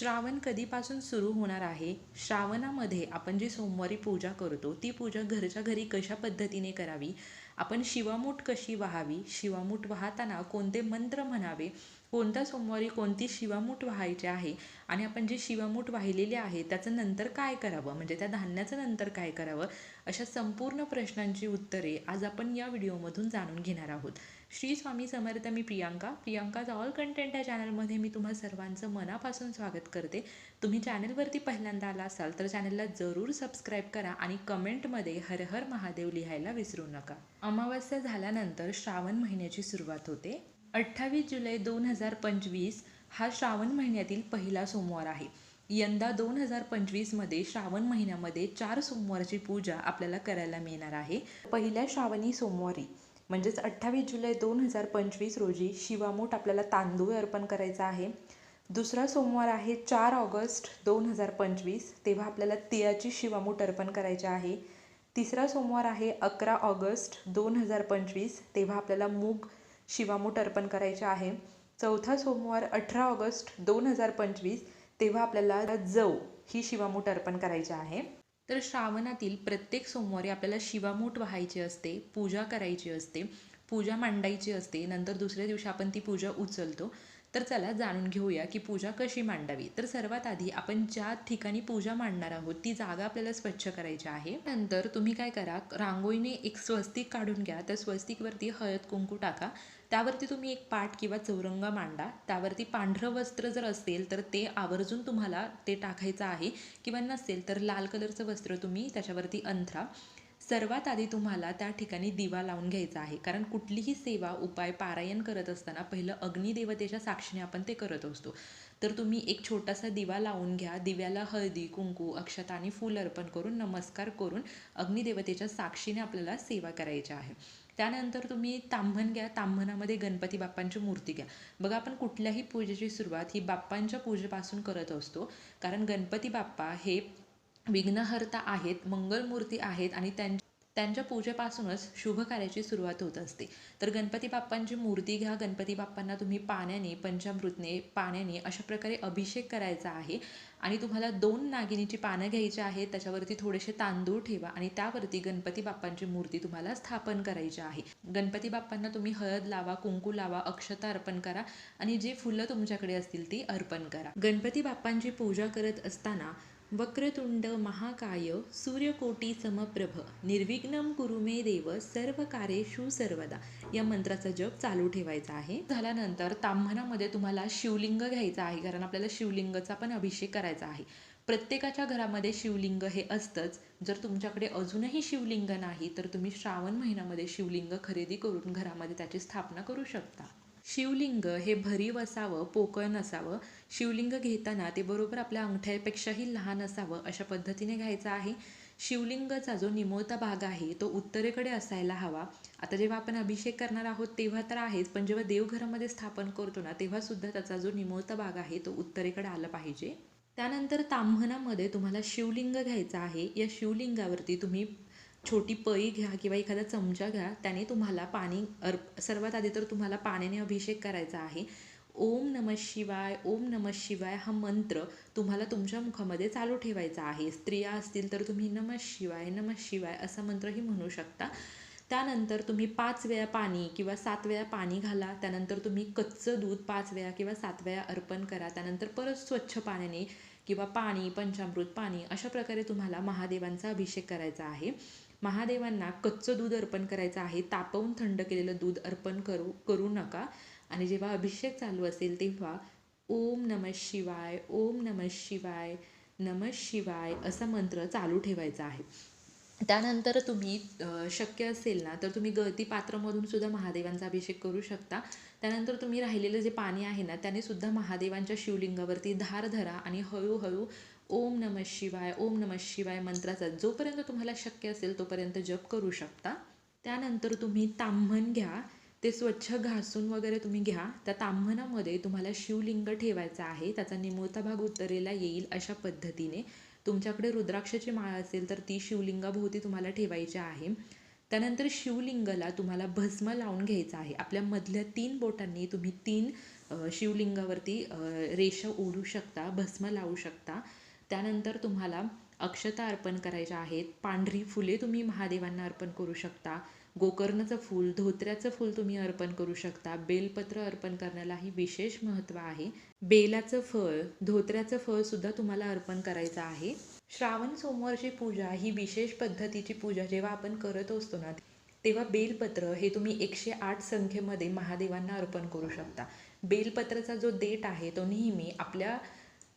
श्रावण कधीपासून सुरू होणार आहे? श्रावणामध्ये आपण जी सोमवारी पूजा करतो ती पूजा घरच्या घरी कशा पद्धतीने करावी? आपण शिवामूठ कशी वाहावी? शिवामूठ वाहताना कोणते मंत्र म्हणावे? कोणत्या सोमवारी कोणती शिवामूठ व्हायची आहे? आणि आपण जे शिवामूठ वाहिलेले आहे त्याचं नंतर काय करावं? म्हणजे त्या धान्याचं नंतर काय करावं? अशा संपूर्ण प्रश्नांची उत्तरे आज आपण या व्हिडिओमधून जाणून घेणार आहोत. श्री स्वामी समर्थ मी प्रियांका. प्रियांकाज ऑल कंटेंट या चॅनलमध्ये मी तुम्हा सर्वांचं मनापासून स्वागत करते. तुम्ही चॅनलवरती पहिल्यांदा आला असाल तर चॅनलला जरूर सबस्क्राईब करा आणि कमेंटमध्ये हर हर महादेव लिहायला विसरू नका. अमावस्या झाल्यानंतर श्रावण महिन्याची सुरुवात होते. अठ्ठावीस जुलै दोन हजार पंचवीस हा श्रावण महिन्यातील पहिला सोमवार आहे. यंदा दोन हजार पंचवीसमध्ये श्रावण महिन्यामध्ये चार सोमवारची पूजा आपल्याला करायला मिळणार आहे. पहिल्या श्रावणी सोमवारी म्हणजेच अठ्ठावीस जुलै दोन हजार पंचवीस रोजी शिवामूठ आपल्याला तांदूळ अर्पण करायचा आहे. दुसरा सोमवार आहे चार ऑगस्ट दोन हजार पंचवीस तेव्हा आपल्याला तिळाची शिवामूठ अर्पण करायची आहे. तिसरा सोमवार आहे अकरा ऑगस्ट दोन हजार पंचवीस तेव्हा आपल्याला मूग शिवामूठ अर्पण करायचे आहे. चौथा सोमवार अठरा ऑगस्ट दोन हजार पंचवीस तेव्हा आपल्याला जव ही शिवामूठ अर्पण करायची आहे. तर श्रावणातील प्रत्येक सोमवारी आपल्याला शिवामूठ व्हायची असते पूजा करायची असते पूजा मांडायची असते नंतर दुसऱ्या दिवशी आपण ती पूजा उचलतो. तर चला जाणून घेऊया की पूजा कशी मांडावी. तर सर्वात आधी आपण ज्या ठिकाणी पूजा मांडणार आहोत ती जागा आपल्याला स्वच्छ करायची आहे. नंतर तुम्ही काय करा रांगोळीने एक स्वस्तिक काढून घ्या. त्या स्वस्तिकवरती हळद कुंकू टाका. त्यावरती तुम्ही एक पाट किंवा चौरंग मांडा. त्यावरती पांढरं वस्त्र जर असेल तर ते आवर्जून तुम्हाला ते टाकायचं आहे. किंवा नसेल तर लाल कलरचं वस्त्र तुम्ही त्याच्यावरती अंथरा. सर्वात आधी तुम्हाला त्या ठिकाणी दिवा लावून घ्यायचा आहे. कारण कुठलीही सेवा उपाय पारायण करत असताना पहिलं अग्निदेवतेच्या साक्षीने आपण ते करत असतो. तर तुम्ही एक छोटासा दिवा लावून घ्या. दिव्याला हळदी कुंकू अक्षता आणि फूल अर्पण करून नमस्कार करून अग्निदेवतेच्या साक्षीने आपल्याला सेवा करायची आहे. त्यानंतर तुम्ही तांभण घ्या. तांभणामध्ये गणपती बाप्पांची मूर्ती घ्या. बघा आपण कुठल्याही पूजेची सुरुवात ही बाप्पांच्या पूजेपासून करत असतो. कारण गणपती बाप्पा हे विघ्नहर्ता आहेत मंगलमूर्ती आहेत आणि त्यां त्यांच्या पूजेपासूनच शुभ कार्याची सुरुवात होत असते. तर गणपती बाप्पांची मूर्ती घ्या. गणपती बाप्पांना तुम्ही पाण्याने पंचामृतने पाण्याने अशा प्रकारे अभिषेक करायचा आहे आणि तुम्हाला दोन नागिनीची पानं घ्यायची आहेत. त्याच्यावरती थोडेसे तांदूळ ठेवा आणि त्यावरती गणपती बाप्पांची मूर्ती तुम्हाला स्थापन करायची आहे. गणपती बाप्पांना तुम्ही हळद लावा कुंकू लावा अक्षता अर्पण करा आणि जे फुलं तुमच्याकडे असतील ती अर्पण करा. गणपती बाप्पांची पूजा करत असताना वक्रतुंड महाकाय सूर्यकोटी समप्रभ निर्विघ्नम कुरु मे देव सर्व कार्येषु सर्वदा. या मंत्राचा जप चालू ठेवायचा आहे. झाल्यानंतर तांभणामध्ये तुम्हाला शिवलिंग घ्यायचं आहे कारण आपल्याला शिवलिंगाचा पण अभिषेक करायचा आहे. प्रत्येकाच्या घरामध्ये शिवलिंग हे असतंच. जर तुमच्याकडे अजूनही शिवलिंग नाही तर तुम्ही श्रावण महिन्यामध्ये शिवलिंग खरेदी करून घरामध्ये त्याची स्थापना करू शकता. शिवलिंग हे भरीव असावं पोकळ नसावं. शिवलिंग घेताना ते बरोबर आपल्या अंगठ्यापेक्षाही लहान असावं अशा पद्धतीने घ्यायचं आहे. शिवलिंगचा जो निमोळता भाग आहे तो उत्तरेकडे असायला हवा. आता जेव्हा आपण अभिषेक करणार आहोत तेव्हा तर आहेच पण जेव्हा देवघरामध्ये स्थापन करतो ना तेव्हासुद्धा त्याचा जो निमोळता भाग आहे तो उत्तरेकडे आला पाहिजे. त्यानंतर तांभणामध्ये तुम्हाला शिवलिंग घ्यायचं आहे. या शिवलिंगावरती तुम्ही छोटी पळी घ्या किंवा एखादा चमचा घ्या त्याने तुम्हाला पाणी अर्प सर्वात आधी तर तुम्हाला पाण्याने अभिषेक करायचा आहे. ओम नम शिवाय ओम नम शिवाय हा मंत्र तुम्हाला तुमच्या मुखामध्ये चालू ठेवायचा आहे. स्त्रिया असतील तर तुम्ही नम शिवाय नम शिवाय असा मंत्रही म्हणू शकता. त्यानंतर तुम्ही पाच वेळा पाणी किंवा सात वेळा पाणी घाला त्यानंतर तुम्ही कच्चं दूध पाच वेळा किंवा सात वेळा अर्पण करा त्यानंतर परत स्वच्छ पाण्याने किंवा पाणी पंचामृत पाणी अशा प्रकारे तुम्हाला महादेवांचा अभिषेक करायचा आहे. महादेवांना कच्चं दूध अर्पण करायचं आहे तापवून थंड केलेलं दूध अर्पण करू करू नका. आणि जेव्हा अभिषेक चालू असेल तेव्हा ओम नम शिवाय ओम नम शिवाय नम शिवाय असा मंत्र चालू ठेवायचा आहे. त्यानंतर तुम्ही शक्य असेल ना तर तुम्ही गळती पात्रामधून सुद्धा महादेवांचा अभिषेक करू शकता. त्यानंतर तुम्ही राहिलेलं जे पाणी आहे ना त्याने सुद्धा महादेवांच्या शिवलिंगावरती धार धरा आणि हळूहळू ओम नम शिवाय ओम नम शिवाय मंत्राचा जोपर्यंत तुम्हाला शक्य असेल तोपर्यंत जप करू शकता. त्यानंतर तुम्ही ताम्हण घ्या. ते स्वच्छ घासून वगैरे तुम्ही घ्या. त्या ताम्हणामध्ये तुम्हाला शिवलिंग ठेवायचं आहे. त्याचा निमुळता भाग उत्तरेला येईल अशा पद्धतीने. तुमच्याकडे रुद्राक्षाची माळ असेल तर ती शिवलिंगाभोवती तुम्हाला ठेवायची आहे. त्यानंतर शिवलिंगाला तुम्हाला भस्म लावून घ्यायचं आहे. आपल्या मधल्या तीन बोटांनी तुम्ही तीन शिवलिंगावरती रेषा ओढू शकता भस्म लावू शकता. त्यानंतर तुम्हाला अक्षता अर्पण करायच्या आहेत. पांढरी फुले तुम्ही महादेवांना अर्पण करू शकता. गोकर्णाचं फूल धोत्र्याचं फूल तुम्ही अर्पण करू शकता. बेलपत्र अर्पण करण्यालाही विशेष महत्त्व आहे. बेलाचं फळ धोत्र्याचं फळसुद्धा तुम्हाला अर्पण करायचं आहे. श्रावण सोमवारची पूजा ही विशेष पद्धतीची पूजा जेव्हा आपण करत असतो ना तेव्हा बेलपत्र हे तुम्ही एकशे आठ संख्येमध्ये महादेवांना अर्पण करू शकता. बेलपत्राचा जो देठ आहे तो नेहमी आपल्या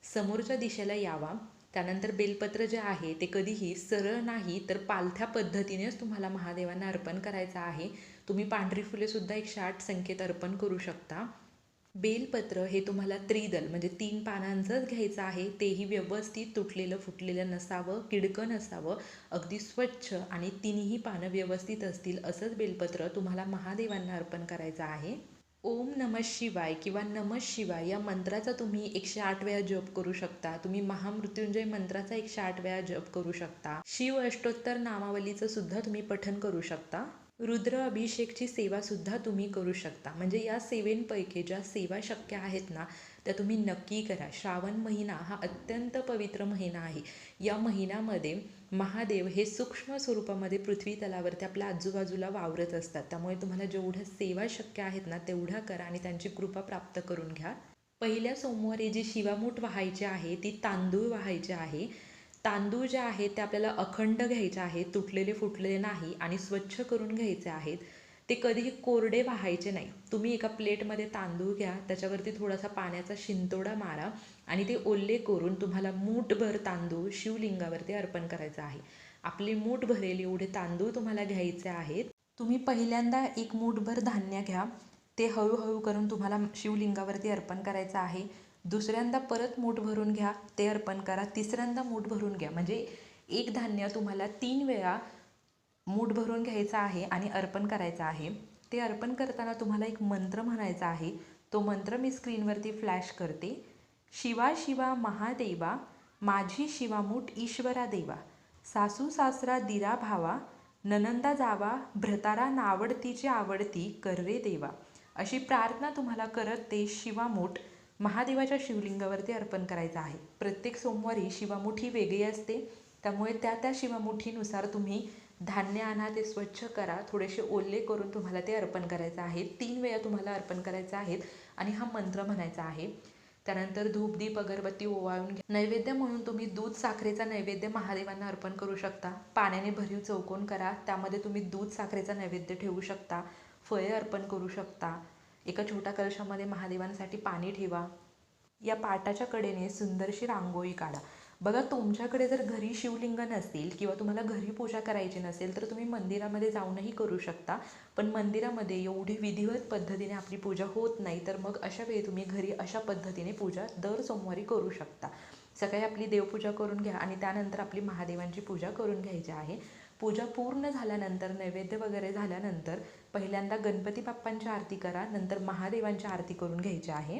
समोरच्या दिशेला यावा. त्यानंतर बेलपत्र जे आहे ते कधीही सरळ नाही तर पालथ्या पद्धतीनेच तुम्हाला महादेवांना अर्पण करायचं आहे. तुम्ही पांढरी फुलेसुद्धा एकशे आठ संख्येत अर्पण करू शकता. बेलपत्र हे तुम्हाला त्रिदल म्हणजे तीन पानांचंच घ्यायचं आहे. तेही व्यवस्थित तुटलेलं फुटलेलं नसावं किडकं नसावं. अगदी स्वच्छ आणि तिन्ही पानं व्यवस्थित असतील असंच बेलपत्र तुम्हाला महादेवांना अर्पण करायचं आहे. ओम नम शिवाय किंवा नम शिवाय या मंत्राचा तुम्ही एकशे आठ वेळा जप करू शकता. तुम्ही महामृत्युंजय मंत्राचा एकशे आठ वेळा जप करू शकता. शिव अष्टोत्तर नामावलीचं सुद्धा तुम्ही पठन करू शकता. रुद्र अभिषेकची सेवासुद्धा तुम्ही करू शकता. म्हणजे या सेवेंपैकी ज्या सेवा शक्य आहेत ना त्या तुम्ही नक्की करा. श्रावण महिना हा अत्यंत पवित्र महिना आहे. या महिन्यामध्ये महादेव हे सूक्ष्म स्वरूपामध्ये पृथ्वी तलावरती आपल्या आजूबाजूला वावरत असतात. त्यामुळे तुम्हाला जेवढ्या सेवा शक्य आहेत ना तेवढ्या करा आणि त्यांची कृपा प्राप्त करून घ्या. पहिल्या सोमवारी जी शिवामूठ व्हायची आहे ती तांदूळ व्हायची आहे. तांदूळ जे आहेत ते आपल्याला अखंड घ्यायचे आहेत तुटलेले फुटलेले नाही आणि स्वच्छ करून घ्यायचे आहेत ते कधीही कोरडे व्हायचे नाही. तुम्ही एका प्लेटमध्ये तांदूळ घ्या त्याच्यावरती थोडासा पाण्याचा शिंतोडा मारा आणि ते ओल्ले करून तुम्हाला मूठभर तांदूळ शिवलिंगावरती अर्पण करायचं आहे. आपले मूठ भरेल एवढे तांदूळ तुम्हाला घ्यायचे आहेत. तुम्ही पहिल्यांदा एक मूठभर धान्य घ्या ते हळूहळू करून तुम्हाला शिवलिंगावरती अर्पण करायचं आहे. दुसऱ्यांदा परत मूठ भरून घ्या ते अर्पण करा. तिसऱ्यांदा मूठ भरून घ्या. म्हणजे एक धान्य तुम्हाला तीन वेळा मूठ भरून घ्यायचा आहे आणि अर्पण करायचं आहे. ते अर्पण करताना तुम्हाला एक मंत्र म्हणायचा आहे. तो मंत्र मी स्क्रीनवरती फ्लॅश करते. शिवा शिवा महादेवा माझी शिवामूठ ईश्वरा देवा. सासू सासरा दिरा भावा ननंदा जावा भ्रतारा नावडतीची आवडती कर्रे देवा. अशी प्रार्थना तुम्हाला करत ते शिवामूठ महादेवाच्या शिवलिंगावरती अर्पण करायचं आहे. प्रत्येक सोमवारी शिवामुठी वेगळी असते. त्यामुळे त्या त्या शिवामुठीनुसार तुम्ही धान्य आणा ते स्वच्छ करा. थोडेसे ओले करून तुम्हाला ते अर्पण करायचं आहे. तीन वेळा तुम्हाला अर्पण करायचं आहेत आणि हा मंत्र म्हणायचा आहे. त्यानंतर धूप दीप अगरबत्ती ओवाळून घ्या. नैवेद्य म्हणून तुम्ही दूध साखरेचा नैवेद्य महादेवांना अर्पण करू शकता. पाण्याने भरीव चौकोन करा. त्यामध्ये तुम्ही दूध साखरेचा नैवेद्य ठेवू शकता. फळे अर्पण करू शकता. एका छोट्या कलशामध्ये महादेवांसाठी पाणी ठेवा. या पाटाच्या कडेने सुंदरशी रांगोळी काढा. बघा तुमच्याकडे जर घरी शिवलिंग नसेल किंवा तुम्हाला घरी पूजा करायची नसेल तर तुम्ही मंदिरामध्ये जाऊनही करू शकता. पण मंदिरामध्ये एवढी विधिवत पद्धतीने आपली पूजा होत नाही तर मग अशा वेळी तुम्ही घरी अशा पद्धतीने पूजा दर सोमवारी करू शकता. सकाळी आपली देवपूजा करून घ्या आणि त्यानंतर आपली महादेवांची पूजा करून घ्यायची आहे. पूजा पूर्ण झाल्यानंतर नैवेद्य वगैरे झाल्यानंतर पहिल्यांदा गणपती बाप्पांची आरती करा नंतर महादेवांची आरती करून घ्यायची आहे.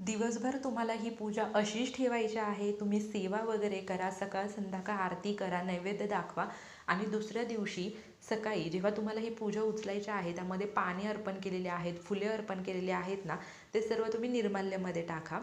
दिवसभर तुम्हाला ही पूजा अशीच ठेवायची आहे तुम्ही सेवा वगैरे करा सकाळ संध्याकाळ आरती करा नैवेद्य दाखवा आणि दुसऱ्या दिवशी सकाळी जेव्हा तुम्हाला ही पूजा उचलायची आहे त्यामध्ये पाणी अर्पण केलेले आहेत फुले अर्पण केलेले आहेत ना ते सर्व तुम्ही निर्माल्यमध्ये टाका.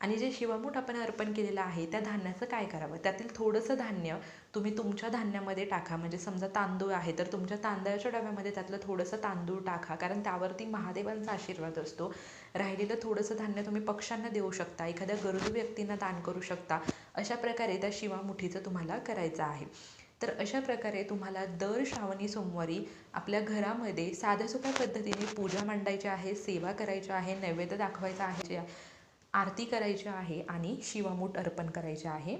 आणि जे शिवामूठ आपण अर्पण केलेलं आहे त्या धान्याचं काय करावं? त्यातील थोडंसं धान्य तुम्ही तुमच्या धान्यामध्ये टाका. म्हणजे समजा तांदूळ आहे तर तुमच्या तांदळाच्या डब्यामध्ये त्यातलं थोडंसं तांदूळ टाका. कारण त्यावरती महादेवांचा आशीर्वाद असतो. राहिलेलं थोडंसं धान्य तुम्ही पक्ष्यांना देऊ शकता. एखाद्या गरजू व्यक्तींना दान करू शकता. अशा प्रकारे त्या शिवामुठीचं तुम्हाला करायचं आहे. तर अशा प्रकारे तुम्हाला दर श्रावणी सोमवारी आपल्या घरामध्ये साध्या सोप्या पद्धतीने पूजा मांडायची आहे सेवा करायची आहे नैवेद्य दाखवायचा आहे. आरती करायची आहे आणि शिवामूठ अर्पण करायचे आहे.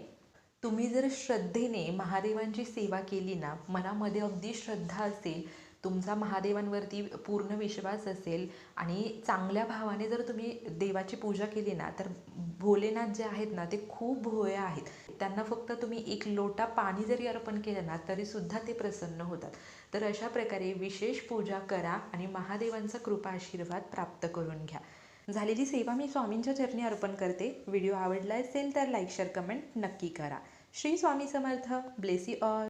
तुम्ही जर श्रद्धेने महादेवांची सेवा केली ना मनामध्ये अगदी श्रद्धा असेल तुमचा महादेवांवरती पूर्ण विश्वास असेल आणि चांगल्या भावाने जर तुम्ही देवाची पूजा केली ना तर भोलेनाथ जे आहेत ना ते खूप भोळे आहेत. त्यांना फक्त तुम्ही एक लोटा पाणी जरी अर्पण केलं ना तरीसुद्धा ते प्रसन्न होतात. तर अशा प्रकारे विशेष पूजा करा आणि महादेवांचा कृपा आशीर्वाद प्राप्त करून घ्या. झालेली सेवा मी स्वामींच्या चरणी अर्पण करते. व्हिडिओ आवडला असेल तर लाईक शेअर कमेंट नक्की करा. श्री स्वामी समर्थ. Bless all